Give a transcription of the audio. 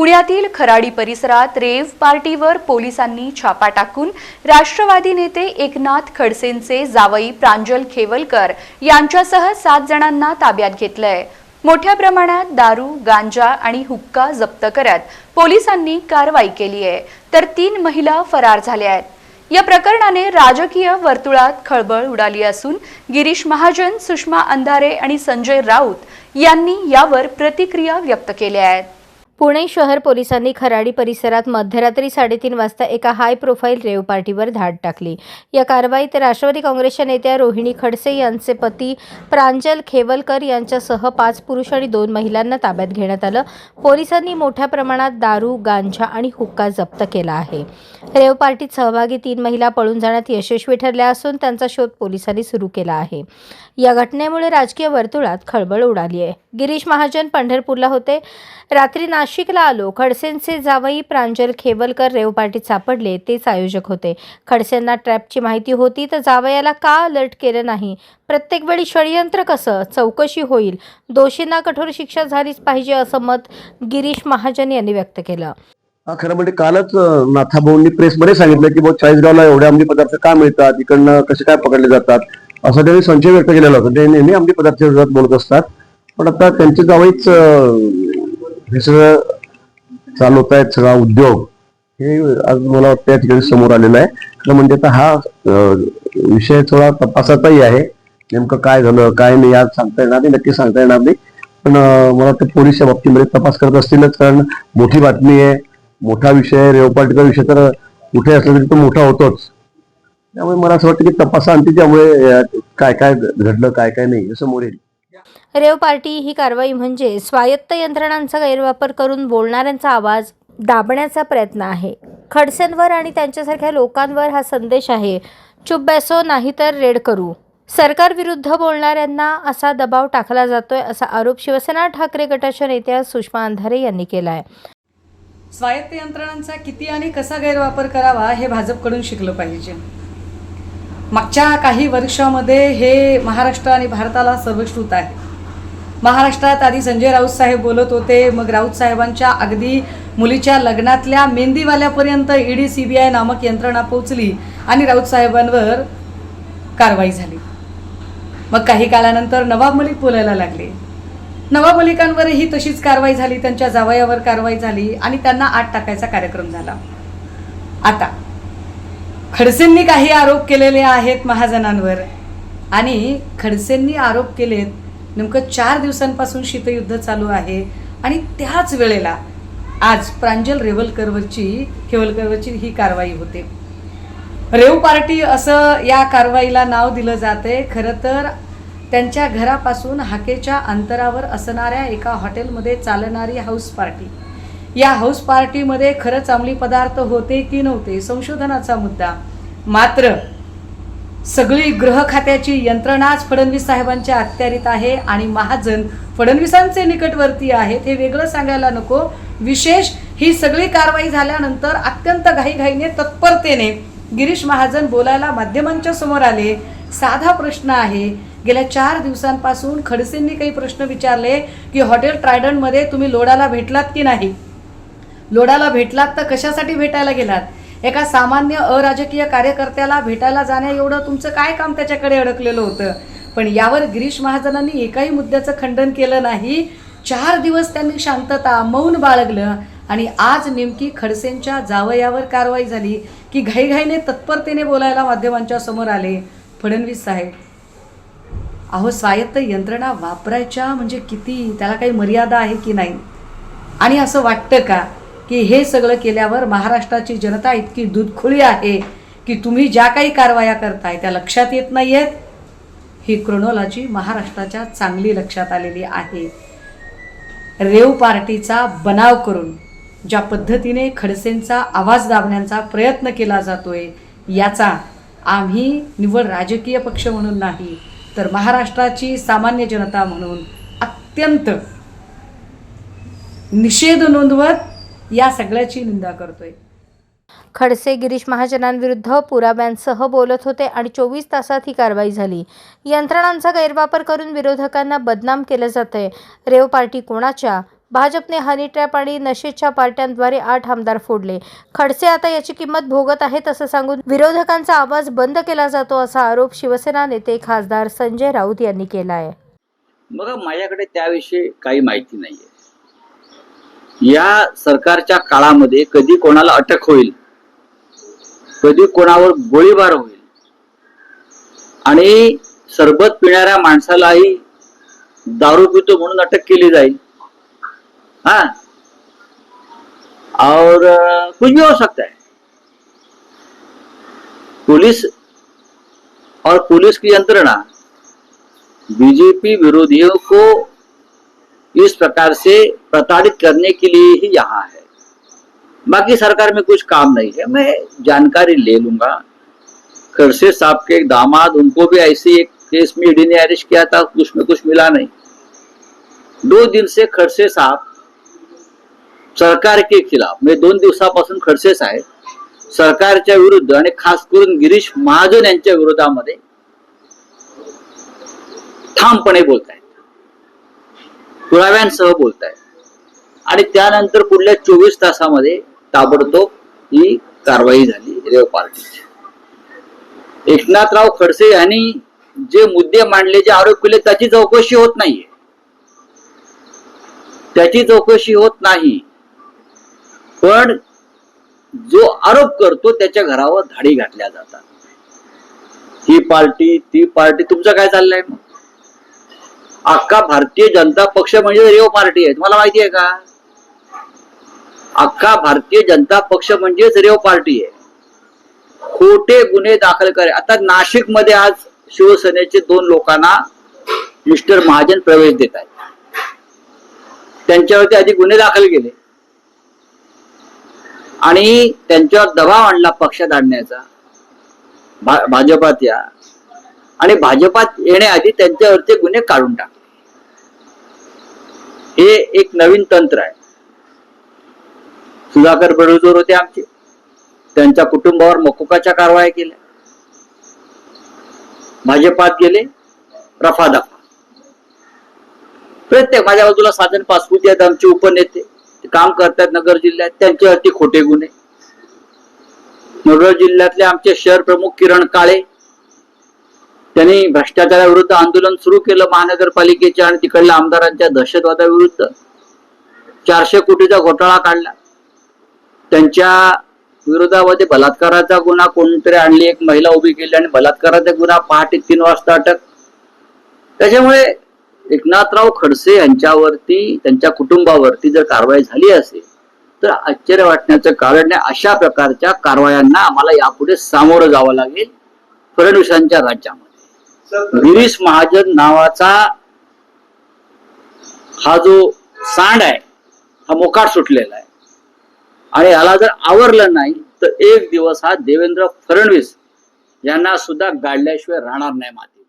पुण्यातील खराडी परिसरात रेव पार्टीवर पोलिसांनी छापा टाकून राष्ट्रवादी नेते एकनाथ खडसेंचे जावई प्रांजल खेवलकर यांच्यासह सात जणांना ताब्यात घेतलंय. मोठ्या प्रमाणात दारू गांजा आणि हुक्का जप्त करत पोलिसांनी कारवाई केली आहे. तर तीन महिला फरार झाल्या आहेत. या प्रकरणाने राजकीय वर्तुळात खळबळ उडाली असून गिरीश महाजन सुषमा अंधारे आणि संजय राऊत यांनी यावर प्रतिक्रिया व्यक्त केल्या आहेत. पुणे शहर पोलिसांनी खराडी परिसरात मध्यरात्री साडेतीन वाजता एका हाय प्रोफाईल रेव पार्टीवर धाड टाकली. या कारवाईत राष्ट्रवादी काँग्रेसच्या नेत्या रोहिणी खडसे यांचे पती प्रांजल खेवलकर यांच्यासह पाच पुरुष आणि दोन महिलांना ताब्यात घेण्यात आलं. पोलिसांनी मोठ्या प्रमाणात दारू गांजा आणि हुक्का जप्त केला आहे. रेव पार्टीत सहभागी तीन महिला पळून जाण्यात यशस्वी ठरल्या असून त्यांचा शोध पोलिसांनी सुरू केला आहे. या घटनेमुळे राजकीय वर्तुळात खळबळ उडाली आहे. गिरीश महाजन पंढरपूरला होते. रात्री नाश नाशिकला आलो. खडसेंचे जावई प्रांजल खेवलकर रेव पार्टीत सापडले तेच आयोजक होते. खडसेंना ट्रॅपची माहिती होती तर जावयाला का अलर्ट केलं नाही? प्रत्येक वेळी षडयंत्र कसं? चौकशी होईल. दोषींना कठोर शिक्षा झालीच पाहिजे असं मत गिरीश महाजन यांनी व्यक्त केलं. खरं म्हणजे कालच नाथाभाऊंनी प्रेसमध्ये सांगितलं की बुवा चाळीसगावला एवढे अंमली पदार्थ का मिळतात? इकडनं कसे काय पकडले जातात? असं त्यांनी संशय व्यक्त केलेला होता. ते नेहमी अंमली पदार्थाच्या बोलत असतात. पण आता त्यांचे जावईच हे सगळं चालवत आहेत सगळा उद्योग. हे आज मला वाटतं या ठिकाणी समोर आलेलं आहे. खरं म्हणजे आता हा विषय थोडा तपासाचाही आहे. नेमकं काय झालं काय नाही आज सांगता येणार नाही नक्की सांगता येणार नाही. पण मला वाटतं पोलीस या बाबतीमध्ये तपास करत असतीलच कारण मोठी बातमी आहे. मोठा विषय आहे रेवपाटीचा विषय तर कुठे असला तरी तो मोठा होतोच. त्यामुळे मला असं वाटतं की तपासाअंती त्यामुळे काय काय घडलं काय काय नाही हे समोर येईल. रेव पार्टी ही कारवाई म्हणजे स्वायत्त यंत्रणांचा गैरवापर करून बोलणाऱ्यांचा आवाज दाबण्याचा प्रयत्न आहे. खडसेंवर आणि त्यांच्यासारख्या लोकांवर हा संदेश आहे. चुप बॅसो नाहीतर रेड करू. सरकारविरुद्ध बोलणाऱ्यांना असा दबाव टाकला जातोय असा आरोप शिवसेना ठाकरे गटाच्या नेत्या सुषमा अंधारे यांनी केला आहे स्वायत्त यंत्रणांचा किती आणि कसा गैरवापर करावा हे भाजपकडून शिकलं पाहिजे. मागच्या काही वर्षामध्ये हे महाराष्ट्र आणि भारताला सर्वश्रुत आहे. महाराष्ट्रात आधी संजय राऊत साहेब बोलत होते. मग राऊत साहेबांच्या अगदी मुलीच्या लग्नातल्या मेहंदीवाल्यापर्यंत ईडी सी बी आय नामक यंत्रणा पोचली आणि राऊत साहेबांवर कारवाई झाली. मग काही काळानंतर नवाब मलिक बोलायला लागले. नवाब मलिकांवरही तशीच कारवाई झाली त्यांच्या जावयावर कारवाई झाली आणि त्यांना आत टाकायचा कार्यक्रम झाला. आता खडसेंनी काही आरोप केलेले आहेत महाजनांवर आणि खडसेंनी आरोप केलेत नेमकं चार दिवसांपासून शीतयुद्ध चालू आहे आणि त्याच वेळेला आज प्रांजल रेवलकरवरची खेवलकरवरची ही कारवाई होते. रेव पार्टी असं या कारवाईला नाव दिलं जाते. खरं तर त्यांच्या घरापासून हाकेच्या अंतरावर असणाऱ्या एका हॉटेलमध्ये चालणारी हाऊस पार्टी. या हाऊस पार्टीमध्ये खरंच अंमली पदार्थ होते की नव्हते संशोधनाचा मुद्दा. मात्र सगळी गृह खात्याची यंत्रणाच फडणवीस साहेबांच्या अखत्यारीत आहे आणि महाजन फडणवीसांचे निकटवर्ती आहेत. हे वेगळं सांगायला नको. विशेष ही सगळी कारवाई झाल्यानंतर अत्यंत घाईघाईने तत्परतेने गिरीश महाजन बोलायला माध्यमांच्या समोर आले. साधा प्रश्न आहे. गेल्या चार दिवसांपासून खडसेंनी काही प्रश्न विचारले की हॉटेल ट्रायडंटमध्ये तुम्ही लोडाला भेटलात की नाही? लोडाला भेटलात तर कशासाठी भेटायला गेलात? एका सामान्य अराजकीय कार्यकर्त्याला भेटायला जाण्या एवढं तुमचं काय काम त्याच्याकडे अडकलेलं होतं? पण यावर गिरीश महाजनांनी एकाही मुद्द्याचं खंडन केलं नाही. चार दिवस त्यांनी शांतता मौन बाळगलं आणि आज नेमकी खडसेंच्या जावयावर कारवाई झाली की घाईघाईने तत्परतेने बोलायला माध्यमांच्या समोर आले. फडणवीस साहेब अहो स्वायत्त यंत्रणा वापरायच्या म्हणजे किती? त्याला काही मर्यादा आहे की नाही? आणि असं वाटतं का? की हे सगळं केल्यावर महाराष्ट्राची जनता इतकी दुधखुळी आहे की तुम्ही ज्या काही कारवाया करताय त्या लक्षात येत नाही आहेत ही क्रोनॉलॉजी महाराष्ट्राच्या चांगली लक्षात आलेली आहे. रेव पार्टीचा बनाव करून ज्या पद्धतीने खडसेंचा आवाज दाबण्याचा प्रयत्न केला जातोय याचा आम्ही निव्वळ राजकीय पक्ष म्हणून नाही तर महाराष्ट्राची सामान्य जनता म्हणून अत्यंत निषेध नोंदवत या सगळ्याची निंदा करतोय. खडसे गिरीश महाजनांविरुद्ध पुराव्यांसह बोलत होते आणि चोवीस तासात ही कारवाई झाली. यंत्रणांचा गैरवापर करून विरोधकांना बदनाम केलं जातंय. रेव पार्टी कोणाच्या? भाजपने हनी ट्रॅप आणि नशेच्या पार्ट्यांद्वारे आठ आमदार फोडले. खडसे आता याची किंमत भोगत आहेत असं सांगून विरोधकांचा आवाज बंद केला जातो असा आरोप शिवसेना नेते खासदार संजय राऊत यांनी केला आहे बघा माझ्याकडे त्याविषयी काही माहिती नाहीये. या सरकारच्या काळामध्ये कधी कोणाला अटक होईल? कधी कोणावर गोळीबार होईल? आणि सरबत पिणाऱ्या माणसालाही दारू पितो म्हणून अटक केली जाईल. हा? और कुछ भी हो सकता है पुलिस और पुलिस की यंत्रणा बीजेपी विरोधियों को इस प्रकार से प्रताड़ित करने के लिए ही यहाँ है। बाकी सरकार में कुछ काम नहीं है। मैं जानकारी ले लूँगा। खड़से साहब के एक दामाद, उनको भी ऐसे एक केस में ईडी ने अरेस्ट किया था उसमें कुछ मिला नहीं। दो दिन से खडसे साहब सरकार के खिलाफ म्हणजे दोन दिवसापासून खडसे साहेब सरकारच्या विरुद्ध आणि खास करून गिरीश महाजन यांच्या विरोधामध्ये ठामपणे बोलतायत पुराव्यांसह बोलतायत आणि त्यानंतर पुढल्या चोवीस तासामध्ये ताबडतोब ही कारवाई झाली रेव पार्टीची. एकनाथराव खडसे यांनी जे मुद्दे मांडले जे आरोप केले त्याची चौकशी होत नाहीये. त्याची चौकशी होत नाही. पण जो आरोप करतो त्याच्या घरावर धाडी घातल्या जातात. ही पार्टी ती पार्टी तुमचं काय चाललंय मग? अख्खा भारतीय जनता पक्ष म्हणजे रेव पार्टी आहे. तुम्हाला माहिती आहे का? अख्खा भारतीय जनता पक्ष म्हणजेच रेव पार्टी आहे. खोटे गुन्हे दाखल करे. आता नाशिकमध्ये आज शिवसेनेचे दोन लोकांना मिस्टर महाजन प्रवेश देत आहेत. त्यांच्यावरती आधी गुन्हे दाखल केले. आणि त्यांच्यावर दबाव आणला पक्षात आणण्याचा. भा- भाजपात या. आणि भाजपात येण्याआधी त्यांच्यावरचे गुन्हे काढून टाकले हे एक नवीन तंत्र आहे. सुधाकर बडुजोर होते आमचे. त्यांच्या कुटुंबावर मकोकाच्या कारवाया केल्या. भाजपात गेले रफा दफा. प्रत्येक माझ्या बाजूला साधन पासपुती आहेत आमचे उपनेते. ते काम करतात नगर जिल्ह्यात त्यांचे अति खोटे गुन्हे. नगर जिल्ह्यातले आमचे शहर प्रमुख किरण काळे त्यांनी भ्रष्टाचाराविरुद्ध आंदोलन सुरू केलं महानगरपालिकेच्या आणि तिकडल्या आमदारांच्या दहशतवादाविरुद्ध. चारशे कोटीचा घोटाळा काढला. त्यांच्या विरोधामध्ये बलात्काराचा गुन्हा कोणतरी आणली एक महिला उभी केली आणि बलात्काराचा गुन्हा पहाटे तीन वाजता अटक. त्याच्यामुळे एकनाथराव खडसे यांच्यावरती त्यांच्या कुटुंबावरती जर कारवाई झाली असेल तर आश्चर्य वाटण्याचं कारण नाही अशा प्रकारच्या कारवायांना आम्हाला यापुढे सामोरं जावं लागेल फडणवीसांच्या राज्यामध्ये. गिरीश महाजन नावाचा हा जो सांड आहे हा मोकाट सुटलेला आहे. आणि याला जर आवरलं नाही तर एक दिवस हा देवेंद्र फडणवीस यांना सुद्धा गाडल्याशिवाय राहणार नाही माती